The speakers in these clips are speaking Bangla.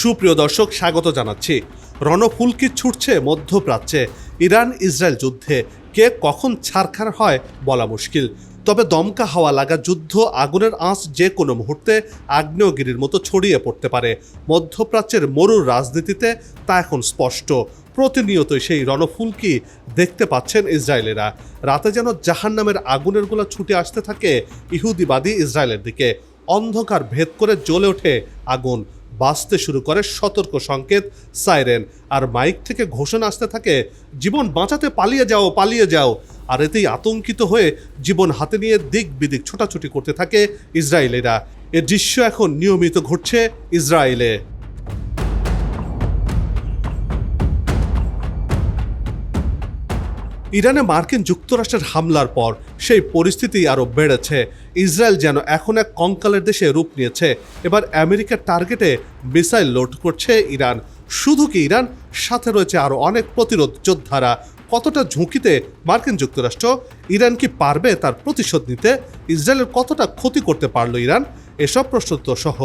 সুপ্রিয় দর্শক, স্বাগত জানাচ্ছি। রণফুলকি ছুটছে মধ্যপ্রাচ্যে। ইরান ইসরায়েল যুদ্ধে কে কখন ছারখার হয় বলা মুশকিল। তবে দমকা হাওয়া লাগা যুদ্ধ আগুনের আঁচ যে কোনো মুহূর্তে আগ্নেয়গিরির মতো ছড়িয়ে পড়তে পারে। মধ্যপ্রাচ্যের মরুর রাজনীতিতে তা এখন স্পষ্ট। প্রতিনিয়তই সেই রণফুলকি দেখতে পাচ্ছেন ইসরায়েলেরা। রাতে যেন জাহান নামের আগুনের গোলা ছুটে আসতে থাকে ইহুদিবাদী ইসরায়েলের দিকে। অন্ধকার ভেদ করে জ্বলে ওঠে আগুন। বাঁচতে শুরু করে সতর্ক সংকেত, সাইরেন। আর মাইক থেকে ঘোষণা আসতে থাকে, জীবন বাঁচাতে পালিয়ে যাও পালিয়ে যাও। আর এতেই আতঙ্কিত হয়ে জীবন হাতে নিয়ে দিক বিদিক ছোটাছুটি করতে থাকে ইসরায়েলেরা। এ দৃশ্য এখন নিয়মিত ঘটছে ইসরায়েলে। ইরানে মার্কিন যুক্তরাষ্ট্রের হামলার পর সেই পরিস্থিতি আরও বেড়েছে। ইসরায়েল যেন এখন এক কঙ্কালের দেশে রূপ নিয়েছে। এবার আমেরিকার টার্গেটে মিসাইল লোড করছে ইরান। শুধু কি ইরান? সাথে রয়েছে আরও অনেক প্রতিরোধ যোদ্ধারা। কতটা ঝুঁকিতে মার্কিন যুক্তরাষ্ট্র? ইরান কি পারবে তার প্রতিশোধ নিতে? ইসরায়েলের কতটা ক্ষতি করতে পারল ইরান? এসব প্রশ্নোত্তর সহ।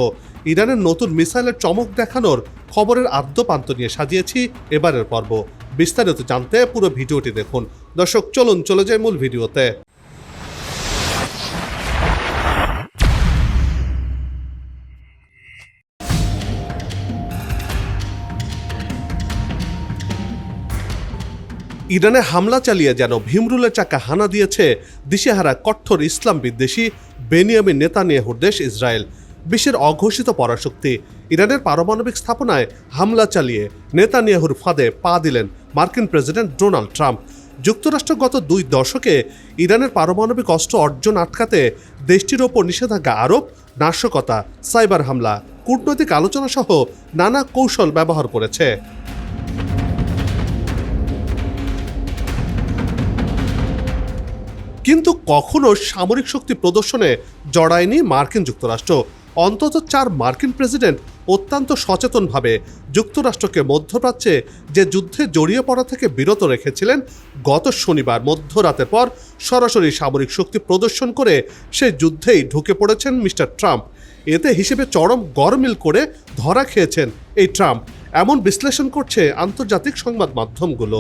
ইরানের নতুন মিসাইলের চমক দেখানোর খবরের আদ্যপান্ত নিয়ে সাজিয়েছি এবারের পর্ব। বিস্তারিত জানতে পুরো ভিডিওটি দেখুন। দর্শক, চলুন, চলে যাই মূল ভিডিওতে। ইরানে হামলা চালিয়ে যেন ভীমরুলের চাকা হানা দিয়েছে দিশেহারা কঠোর ইসলাম বিদ্বেষী বেনিয়ামিন নেতানিয়াহুর দেশ ইসরায়েল। বিশ্বের অঘোষিত পরাশক্তি। ইরানের পারমাণবিক স্থাপনায় হামলা চালিয়ে নেতানিয়াহুর ফাঁদে পা দিলেন মার্কিন প্রেসিডেন্ট ডোনাল্ড ট্রাম্প। যুক্তরাষ্ট্র গত দুই দশকে ইরানের পারমাণবিক অস্ত্র অর্জন আটকাতে দেশটির ওপর নিষেধাজ্ঞা আরোপ, নাশকতা, সাইবার হামলা, কূটনৈতিক আলোচনা সহ নানা কৌশল ব্যবহার করেছে। কিন্তু কখনো সামরিক শক্তি প্রদর্শনে জড়ায়নি মার্কিন যুক্তরাষ্ট্র। অন্তত চার মার্কিন প্রেসিডেন্ট অত্যন্ত সচেতনভাবে যুক্তরাষ্ট্রকে মধ্যপ্রাচ্যে যে যুদ্ধে জড়িয়ে পড়া থেকে বিরত রেখেছিলেন, গত শনিবার মধ্যরাতের পর সরাসরি সামরিক শক্তি প্রদর্শন করে সেই যুদ্ধেই ঢুকে পড়েছেন মিস্টার ট্রাম্প। এতে হিসেবে চরম গরমিল করে ধরা খেয়েছেন এই ট্রাম্প। এমন বিশ্লেষণ করছে আন্তর্জাতিক সংবাদ মাধ্যমগুলো।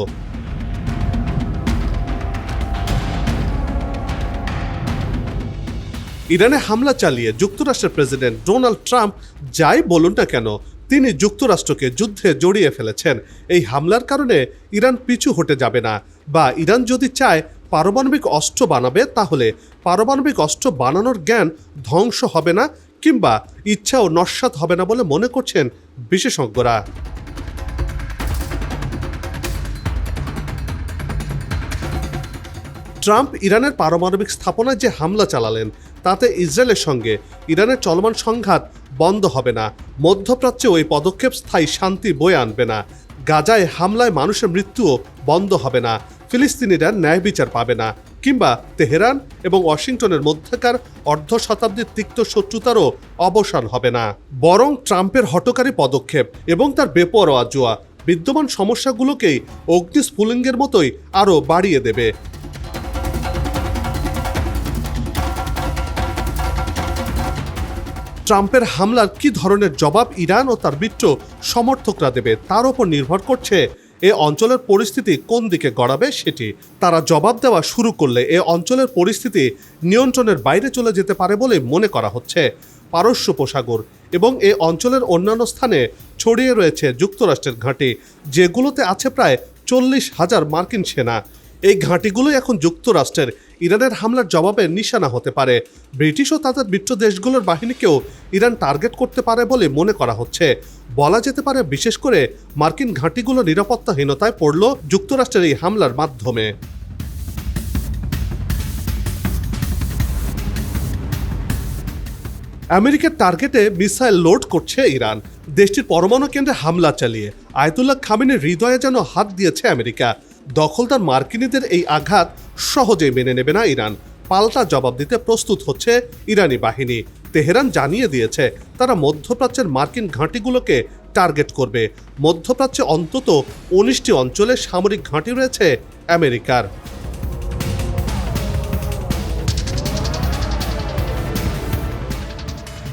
ইরানে হামলা চালিয়ে যুক্তরাষ্ট্রের প্রেসিডেন্ট ডোনাল্ড ট্রাম্প যাই বলুন না কেন, তিনি যুক্তরাষ্ট্রকে যুদ্ধে জড়িয়ে ফেলেছেন। এই হামলার কারণে ইরান পিছু হটে যাবে না বা ইরান যদি চায় পারমাণবিক অস্ত্র বানাবে, তাহলে পারমাণবিক অস্ত্র বানানোর জ্ঞান ধ্বংস হবে না কিংবা ইচ্ছা ও নস্বাত হবে না বলে মনে করছেন বিশেষজ্ঞরা। ট্রাম্প ইরানের পারমাণবিক স্থাপনায় যে হামলা চালালেন, তাতে ইসরায়েলের সঙ্গে ইরানের চলমান সংঘাত বন্ধ হবে না, মধ্যপ্রাচ্যে ওই পদক্ষেপ স্থায়ী শান্তি বয়ে আনবে না, গাজায় হামলায় মানুষের মৃত্যুও বন্ধ হবে না, ফিলিস্তিনিরা ন্যায় বিচার পাবে না, কিংবা তেহরান এবং ওয়াশিংটনের মধ্যকার অর্ধ শতাব্দীর তিক্ত শত্রুতারও অবসান হবে না। বরং ট্রাম্পের হটকারী পদক্ষেপ এবং তার বেপরোয়া জোয়া বিদ্যমান সমস্যাগুলোকেই অগ্নিস্ফুলিঙ্গের মতোই আরও বাড়িয়ে দেবে। ট্রাম্পের হামলার কি ধরনের জবাব ইরান ও তার মিত্র সমর্থকরা দেবে, তার ওপর নির্ভর করছে এ অঞ্চলের পরিস্থিতি কোন দিকে গড়াবে সেটি। তারা জবাব দেওয়া শুরু করলে এ অঞ্চলের পরিস্থিতি নিয়ন্ত্রণের বাইরে চলে যেতে পারে বলে মনে করা হচ্ছে। পারস্য উপসাগর এবং এ অঞ্চলের অন্যান্য স্থানে ছড়িয়ে রয়েছে যুক্তরাষ্ট্রের ঘাঁটি, যেগুলোতে আছে প্রায় চল্লিশ হাজার মার্কিন সেনা। এই ঘাঁটিগুলোই এখন যুক্তরাষ্ট্রের ইরানের হামলার জবাবে নিশানা হতে পারে। ব্রিটিশ ও তাদের মিত্র দেশগুলোর বাহিনীকেও ইরান টার্গেট করতে পারে বলে মনে করা হচ্ছে। বলা যেতে পারে, বিশেষ করে মার্কিন ঘাঁটিগুলো নিরাপত্তাহীনতায় পড়ল যুক্তরাষ্ট্রের এই হামলার মাধ্যমে। আমেরিকার টার্গেটে মিসাইল লোড করছে ইরান। দেশটির পরমাণু কেন্দ্রে হামলা চালিয়ে আয়তুল্লাহ খামিনের হৃদয়ে যেন হাত দিয়েছে আমেরিকা। দখলদার মার্কিনীদের এই আঘাত সহজেই মেনে নেবে না ইরান। পাল্টা জবাব দিতে প্রস্তুত হচ্ছে ইরানি বাহিনী। তেহরান জানিয়ে দিয়েছে, তারা মধ্যপ্রাচ্যের মার্কিন ঘাঁটিগুলোকে টার্গেট করবে। মধ্যপ্রাচ্যে অন্তত উনিশটি অঞ্চলে সামরিক ঘাঁটি রয়েছে আমেরিকার।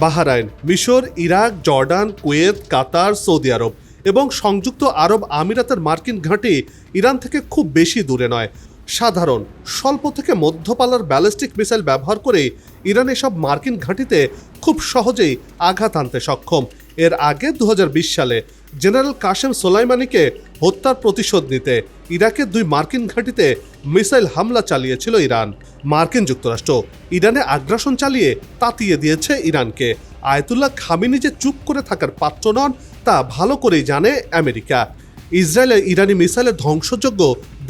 বাহারাইন, মিশর, Iraq, Jordan, Kuwait, Qatar, Saudi আরব। এবং সংযুক্ত আরব আমিরাতের মার্কিন ঘাঁটি ইরান থেকে খুব বেশি দূরে নয়। সাধারণ, স্বল্প থেকে মধ্যপালার ব্যালিস্টিক মিসাইল ব্যবহার করে ইরান এসব মার্কিন ঘাঁটিতে খুব সহজেই আঘাত আনতে সক্ষম। এর আগে দু হাজার বিশ সালে জেনারেল কাশেম সোলাইমানিকে হত্যার প্রতিশোধ নিতে ইরাকের দুই মার্কিন ঘাঁটিতে মিসাইল হামলা চালিয়েছিল ইরান। মার্কিন যুক্তরাষ্ট্র ইরানে আগ্রাসন চালিয়ে তাতিয়ে দিয়েছে ইরানকে। আয়তুল্লাহ খামিনি যে চুপ করে থাকার পাত্র নন তা ভালো করেই জানে আমেরিকা। ইসরায়েলে ইরানি মিসাইলের ধ্বংসযোগ্য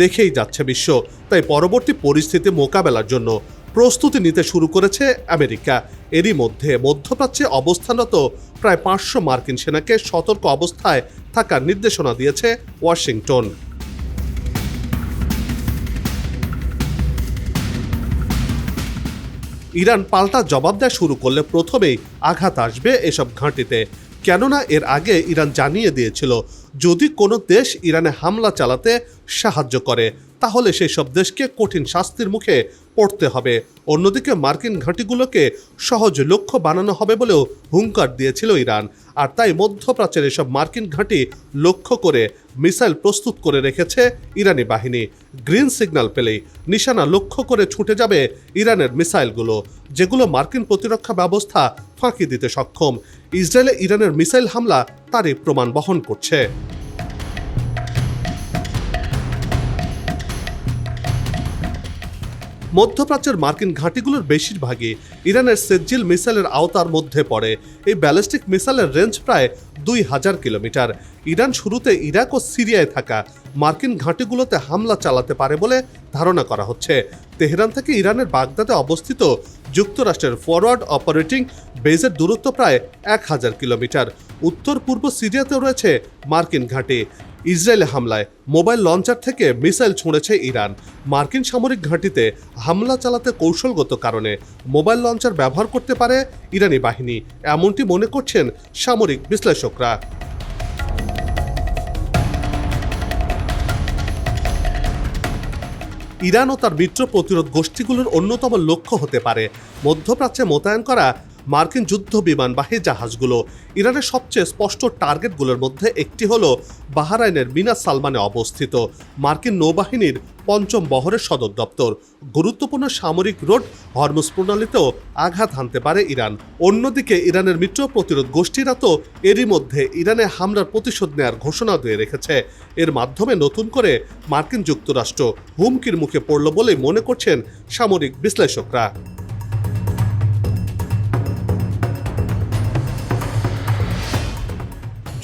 দেখেই যাচ্ছে বিশ্ব, তাই পরবর্তী পরিস্থিতি মোকাবেলার জন্য প্রস্তুতি নিতে শুরু করেছে আমেরিকা। এরই মধ্যে মধ্যপ্রাচ্যে অবস্থানরত প্রায় পাঁচশো মার্কিন সেনাকে সতর্ক অবস্থায় থাকার নির্দেশনা দিয়েছে ওয়াশিংটন। ইরান পাল্টা জবাব দেওয়া শুরু করলে প্রথমেই আঘাত আসবে এসব ঘাঁটিতে। কেননা এর আগে ইরান জানিয়ে দিয়েছিল, যদি কোনো দেশ ইরানে হামলা চালাতে সাহায্য করে, তাহলে সেই সব দেশকে কঠিন শাস্তির মুখে পড়তে হবে। অন্যদিকে মার্কিন ঘাঁটিগুলোকে সহজ লক্ষ্য বানানো হবে বলেও হুঙ্কার দিয়েছিল ইরান। আর তাই মধ্যপ্রাচ্যের এসব মার্কিন ঘাঁটি লক্ষ্য করে মিসাইল প্রস্তুত করে রেখেছে ইরানি বাহিনী। গ্রিন সিগন্যাল পেলেই নিশানা লক্ষ্য করে ছুটে যাবে ইরানের মিসাইলগুলো, যেগুলো মার্কিন প্রতিরক্ষা ব্যবস্থা ফাঁকি দিতে সক্ষম। ইসরায়েলে ইরানের মিসাইল হামলা তারই প্রমাণ বহন করছে। মধ্যপ্রাচ্যের মার্কিন ঘাঁটিগুলোর বেশিরভাগই ইরানের সেজ্জিল মিসাইলের আওতার মধ্যে পড়ে। এই ব্যালিস্টিক মিসাইলের রেঞ্জ প্রায় দুই হাজার কিলোমিটার। ইরান শুরুতে ইরাক ও সিরিয়ায় থাকা মার্কিন ঘাঁটিগুলোতে হামলা চালাতে পারে বলে ধারণা করা হচ্ছে। তেহরান থেকে ইরানের বাগদাদে অবস্থিত যুক্তরাষ্ট্রের ফরওয়ার্ড অপারেটিং বেজের দূরত্ব প্রায় এক হাজার কিলোমিটার। উত্তর পূর্ব সিরিয়াতেও রয়েছে মার্কিন ঘাঁটি। ইসরায়েলে হামলায় মোবাইল লঞ্চার থেকে মিসাইল ছুঁড়েছে ইরান। মার্কিন সামরিক ঘাঁটিতে হামলা চালাতে কৌশলগত কারণে মোবাইল লঞ্চার ব্যবহার করতে পারে ইরানি বাহিনী, এমনটি মনে করছেন সামরিক বিশ্লেষকরা। ইরান ও তার মিত্র প্রতিরোধ গোষ্ঠীগুলোর অন্যতম লক্ষ্য হতে পারে। মধ্যপ্রাচ্যে মোতায়েন করা মার্কিন যুদ্ধ বিমানবাহী জাহাজগুলো। ইরানের সবচেয়ে স্পষ্ট টার্গেটগুলোর মধ্যে একটি হলো বাহারাইনের মিনা সালমানে অবস্থিত মার্কিন নৌবাহিনীর পঞ্চম বহরের সদর দপ্তর। গুরুত্বপূর্ণ সামরিক রোড হরমুজ প্রণালীতেও আঘাত হানতে পারে ইরান। অন্যদিকে ইরানের মিত্র প্রতিরোধ গোষ্ঠীরা তো এরই মধ্যে ইরানে হামলার প্রতিশোধ নেয়ার ঘোষণা দিয়ে রেখেছে। এর মাধ্যমে নতুন করে মার্কিন যুক্তরাষ্ট্র হুমকির মুখে পড়ল বলে মনে করছেন সামরিক বিশ্লেষকরা।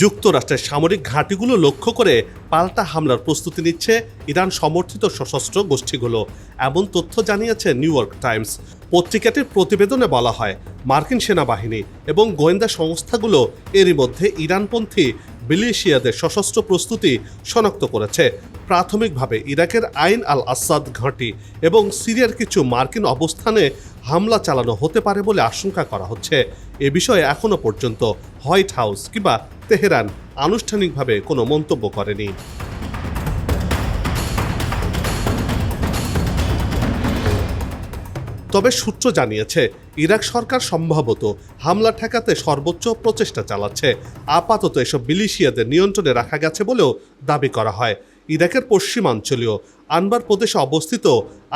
যুক্তরাষ্ট্রের সামরিক ঘাঁটিগুলো লক্ষ্য করে পাল্টা হামলার প্রস্তুতি নিচ্ছে ইরান সমর্থিত সশস্ত্র গোষ্ঠীগুলো, এমন তথ্য জানিয়েছে নিউ ইয়র্ক টাইমস। পত্রিকাটির প্রতিবেদনে বলা হয়, মার্কিন সেনাবাহিনী এবং গোয়েন্দা সংস্থাগুলো এরই মধ্যে ইরানপন্থী বিলিশিয়াদের সশস্ত্র প্রস্তুতি শনাক্ত করেছে। প্রাথমিকভাবে ইরাকের আইন আল আসাদ ঘাঁটি এবং সিরিয়ার কিছু মার্কিন অবস্থানে হামলা চালানো হতে পারে বলে আশঙ্কা করা হচ্ছে। এ বিষয়ে এখনও পর্যন্ত হোয়াইট হাউস কিংবা তেহরান আনুষ্ঠানিকভাবে কোনো মন্তব্য করেনি। তবে সূত্র জানিয়েছে, ইরাক সরকার সম্ভবত হামলা ঠেকাতে সর্বোচ্চ প্রচেষ্টা চালাচ্ছে। আপাতত এসব বিলিশিয়াদের নিয়ন্ত্রণে রাখা গেছে বলেও দাবি করা হয়। ইরাকের পশ্চিমাঞ্চলীয় আনবার প্রদেশে অবস্থিত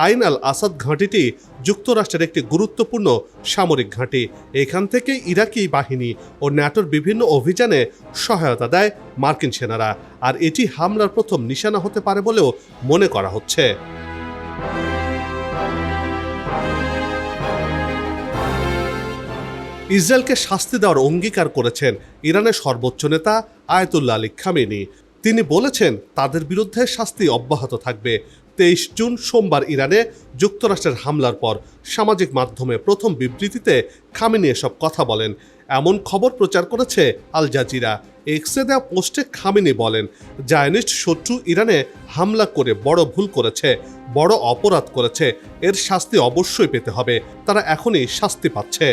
আইন আল আসাদ ঘাঁটিটি যুক্তরাষ্ট্রের একটি গুরুত্বপূর্ণ সামরিক ঘাঁটি। এখান থেকে ইরাকি বাহিনী ও ন্যাটোর বিভিন্ন অভিযানে সহায়তা দেয় মার্কিন সেনারা। আর এটি হামলার প্রথম নিশানা হতে পারে বলেও মনে করা হচ্ছে। ইসরায়েলকে শাস্তি দেওয়ার অঙ্গীকার করেছেন ইরানের সর্বোচ্চ নেতা আয়তুল্লাহ আলী খামেনি। তিনি বলেছেন, তাদের বিরুদ্ধে শাস্তি অব্যাহত থাকবে। তেইশ জুন সোমবার ইরানে যুক্তরাষ্ট্রের হামলার পর সামাজিক মাধ্যমে প্রথম বিবৃতিতে খামেনি এসব কথা বলেন। এমন খবর প্রচার করেছে আল জাজিরা। এক্সে দেওয়া পোস্টে খামেনি বলেন, জায়নিস্ট শত্রু ইরানে হামলা করে বড় ভুল করেছে, বড় অপরাধ করেছে, এর শাস্তি অবশ্যই পেতে হবে। তারা এখনই শাস্তি পাচ্ছে।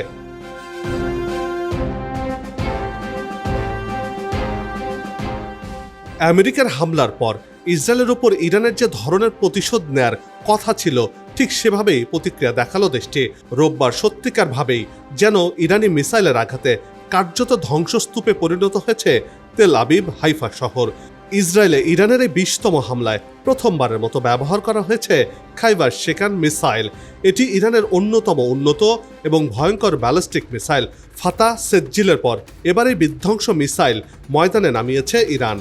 আমেরিকার হামলার পর ইসরায়েলের ওপর ইরানের যে ধরনের প্রতিশোধ নেয়ার কথা ছিল, ঠিক সেভাবেই প্রতিক্রিয়া দেখাল দেশটি। রোববার সত্যিকারভাবেই যেন ইরানি মিসাইলের আঘাতে কার্যত ধ্বংসস্তূপে পরিণত হয়েছে তেল আবিব হাইফা শহর। ইসরায়েলে ইরানের এই বিশতম হামলায় প্রথমবারের মতো ব্যবহার করা হয়েছে খাইবার শেখান মিসাইল। এটি ইরানের অন্যতম উন্নত এবং ভয়ঙ্কর ব্যালিস্টিক মিসাইল, ফাতা সেজ্জিলের পর এবারে বিধ্বংস মিসাইল ময়দানে নামিয়েছে ইরান।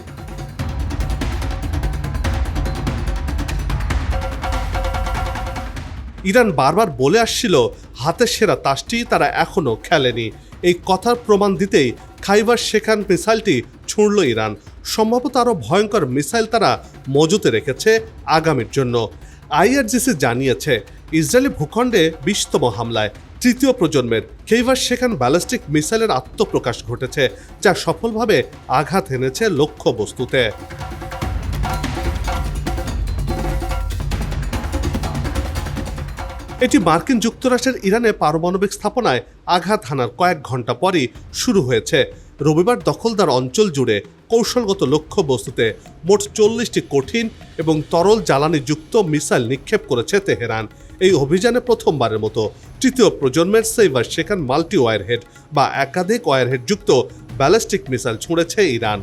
ইরান বারবার বলে আসছিল, হাতের সেরা তাসটি তারা এখনও খেলেনি। এই কথার প্রমাণ দিতেই খাইবার শেখান মিসাইলটি ছুঁড়ল ইরান। সম্ভবত আরও ভয়ঙ্কর মিসাইল তারা মজুতে রেখেছে আগামীর জন্য। আইআরজিসি জানিয়েছে, ইসরায়েলি ভূখণ্ডে বিশতম হামলায় তৃতীয় প্রজন্মের খেইভার শেখান ব্যালিস্টিক মিসাইলের আত্মপ্রকাশ ঘটেছে, যা সফলভাবে আঘাত এনেছে লক্ষ্য এটি মার্কিন যুক্তরাষ্ট্রের ইরানে পারমাণবিক স্থাপনায় আঘাত হানার কয়েক ঘণ্টা পরই শুরু হয়েছে। রবিবার দখলদার অঞ্চল জুড়ে কৌশলগত লক্ষ্য বস্তুতে মোট চল্লিশটি কঠিন এবং তরল জ্বালানিযুক্ত মিসাইল নিক্ষেপ করেছে তেহরান। এই অভিযানে প্রথমবারের মতো তৃতীয় প্রজন্মের সেইবার সেখান মাল্টি ওয়ারহেড বা একাধিক ওয়ারহেড যুক্ত ব্যালিস্টিক মিসাইল ছুঁড়েছে ইরান।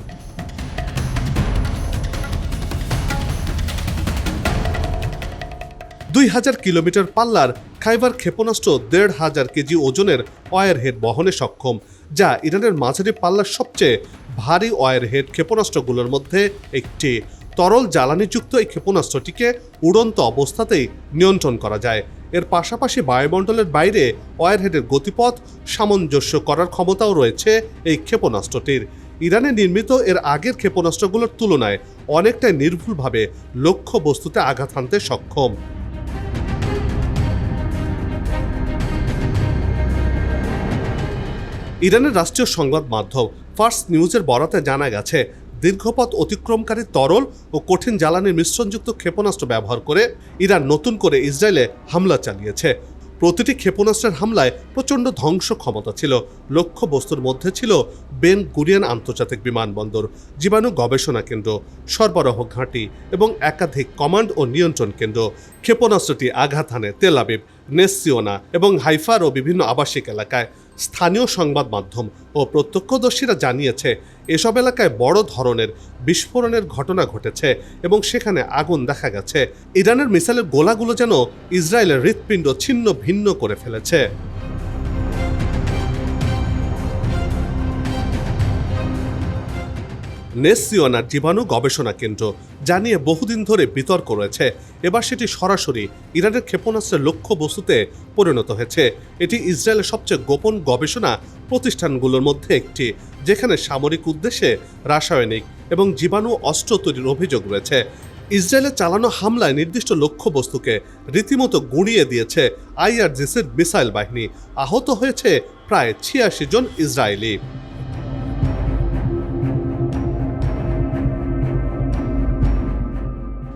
দুই হাজার কিলোমিটার পাল্লার খাইবার ক্ষেপণাস্ত্র দেড় হাজার কেজি ওজনের ওয়ারহেড বহনে সক্ষম, যা ইরানের মাঝারি পাল্লার সবচেয়ে ভারী ওয়ারহেড ক্ষেপণাস্ত্রগুলোর মধ্যে একটি। তরল জ্বালানিযুক্ত এই ক্ষেপণাস্ত্রটিকে উড়ন্ত অবস্থাতেই নিয়ন্ত্রণ করা যায়। এর পাশাপাশি বায়ুমণ্ডলের বাইরে ওয়ারহেডের গতিপথ সামঞ্জস্য করার ক্ষমতাও রয়েছে এই ক্ষেপণাস্ত্রটির। ইরানে নির্মিত এর আগের ক্ষেপণাস্ত্রগুলোর তুলনায় অনেকটাই নির্ভুলভাবে লক্ষ্য বস্তুতে আঘাত হানতে সক্ষম। ইরানের রাষ্ট্রীয় সংবাদ মাধ্যম ফার্স্ট নিউজের বরাতে জানা গেছে, দীর্ঘপথ অতিক্রমকারী তরল ও কঠিন জ্বালানির মিশ্রণযুক্ত ক্ষেপণাস্ত্র ব্যবহার করে ইরান নতুন করে ইসরায়েলে হামলা চালিয়েছে। প্রতিটি ক্ষেপণাস্ত্রের হামলায় প্রচণ্ড ধ্বংস ক্ষমতা ছিল। লক্ষ্য বস্তুর মধ্যে ছিল বেন গুরিয়ান আন্তর্জাতিক বিমানবন্দর, জীবাণু গবেষণা কেন্দ্র, সরবরাহ ঘাঁটি এবং একাধিক কমান্ড ও নিয়ন্ত্রণ কেন্দ্র। ক্ষেপণাস্ত্রটি আঘাত হানে তেল আবিব, নেসিওনা এবং হাইফার ও বিভিন্ন আবাসিক এলাকায় স্থানীয় সংবাদ মাধ্যম ও প্রত্যক্ষদর্শীরা জানিয়েছে, এসব এলাকায় বড় ধরনের বিস্ফোরণের ঘটনা ঘটেছে এবং সেখানে আগুন দেখা গেছে। ইরানের মিসাইলের গোলাগুলো যেন ইসরায়েলের হৃৎপিণ্ড ছিন্ন ভিন্ন করে ফেলেছে। নেসিওনার জীবাণু গবেষণা কেন্দ্র যা নিয়ে বহুদিন ধরে বিতর্ক রয়েছে। এবার সেটি সরাসরি ইরানের ক্ষেপণাস্ত্রের লক্ষ্য বস্তুতে পরিণত হয়েছে। এটি ইসরায়েলের সবচেয়ে গোপন গবেষণা প্রতিষ্ঠানগুলোর মধ্যে একটি, যেখানে সামরিক উদ্দেশ্যে রাসায়নিক এবং জীবাণু অস্ত্র তৈরির অভিযোগ রয়েছে। ইসরায়েলে চালানো হামলায় নির্দিষ্ট লক্ষ্যবস্তুকে রীতিমতো গুঁড়িয়ে দিয়েছে আইআরজিসির মিসাইল বাহিনী। আহত হয়েছে প্রায় ছিয়াশি জন ইসরায়েলি।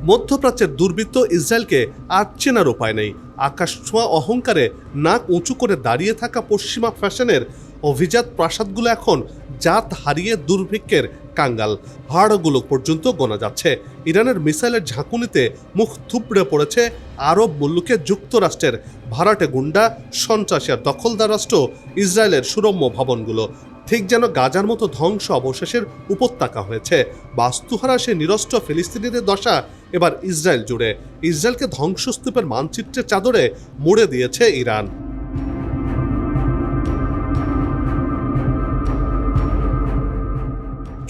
মধ্যপ্রাচ্যের দুর্বৃত্ত ইসরায়েলকে আর চেনার উপায় নেই। আকাশ ছোঁয়া অহংকারে নাক উঁচু করে দাঁড়িয়ে থাকা পশ্চিমা ফ্যাশনের অভিজাত প্রাসাদগুলো এখন জাত হারিয়ে দুর্ভিক্ষের কাঙ্গাল। হাড়গুলো পর্যন্ত গোনা যাচ্ছে। ইরানের মিসাইলের ঝাঁকুনিতে মুখ থুবড়ে পড়েছে আরব মুল্লুকে যুক্তরাষ্ট্রের ভাড়াটে গুন্ডা সন্ত্রাসী আর দখলদার রাষ্ট্র ইসরায়েলের সুরম্য ভবনগুলো। ঠিক যেন গাজার মতো ধ্বংস অবশেষের উপত্যকা হয়েছে। বাস্তুহারা সে নিরস্ত্র ফিলিস্তিনিদের দশা। এবার ইসরায়েল জুড়ে। ইসরায়েলকে ধ্বংসস্তূপের মানচিত্রের চাদরে মুড়ে দিয়েছে ইরান।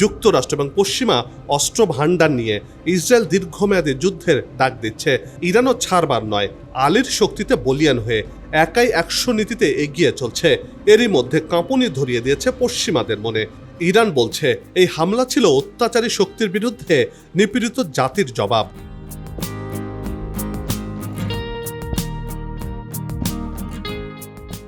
যুক্তরাষ্ট্র এবং পশ্চিমা অস্ত্র ভাণ্ডার নিয়ে ইসরায়েল দীর্ঘমেয়াদী যুদ্ধের ডাক দিচ্ছে। ইরানও ছাড়বার নয়। আলীর শক্তিতে বলিয়ান হয়ে একাই একশো নীতিতে এগিয়ে চলছে। এরই মধ্যে কাঁপুনি ধরিয়ে দিয়েছে পশ্চিমাদের মনে। ইরান বলছে, এই হামলা ছিল অত্যাচারী শক্তির বিরুদ্ধে নিপীড়িত জাতির জবাব।